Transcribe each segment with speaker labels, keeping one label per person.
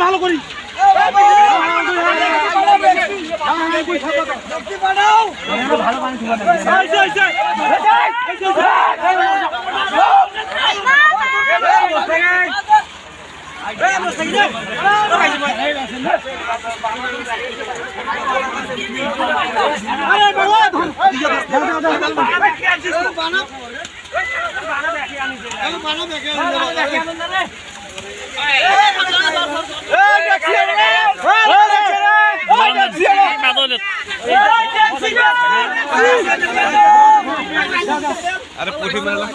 Speaker 1: ভালো করে ভালো
Speaker 2: আরে পুঁটি মেলা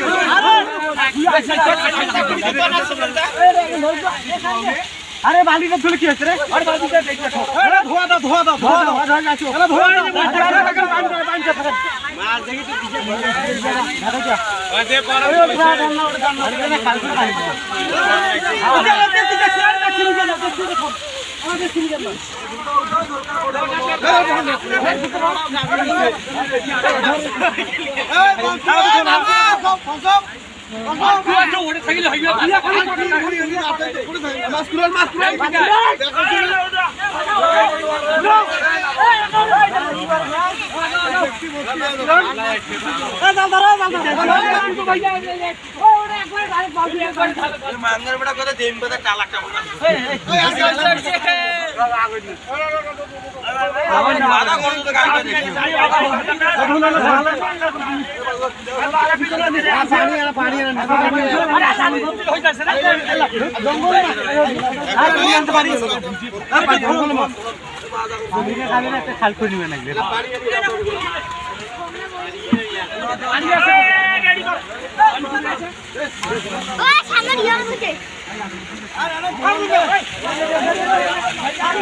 Speaker 2: পুরা
Speaker 1: আরে বালিটা তুলে কি হচ্ছে রে আরে বালিটা দেখে আরে ধোয়া দাও ধোয়া দাও ধোয়া দাও ধোয়া গেছো আরে ধোয়া দাও আরে আরে দাও দাও মার দেখি তো দাদা
Speaker 2: ওই যে পরে
Speaker 1: ওই পুরা রান্না ওটা রান্না আরে না কালকে পানি ওটা ওটা দিকে স্যার না চিনি গেল দেখি দেখো আমাদের চিনি গেল
Speaker 2: মাঙ্গার বড় কথা দেম কথা টালাকা একটা খাল করে নিবে নাকি
Speaker 1: ওই সামনে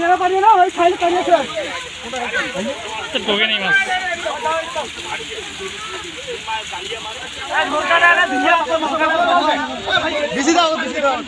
Speaker 1: ধরে পানি না ওই খাইলে পানি আছে ঢোকে
Speaker 3: নেই মাছ বেশি দাও বেশি দাও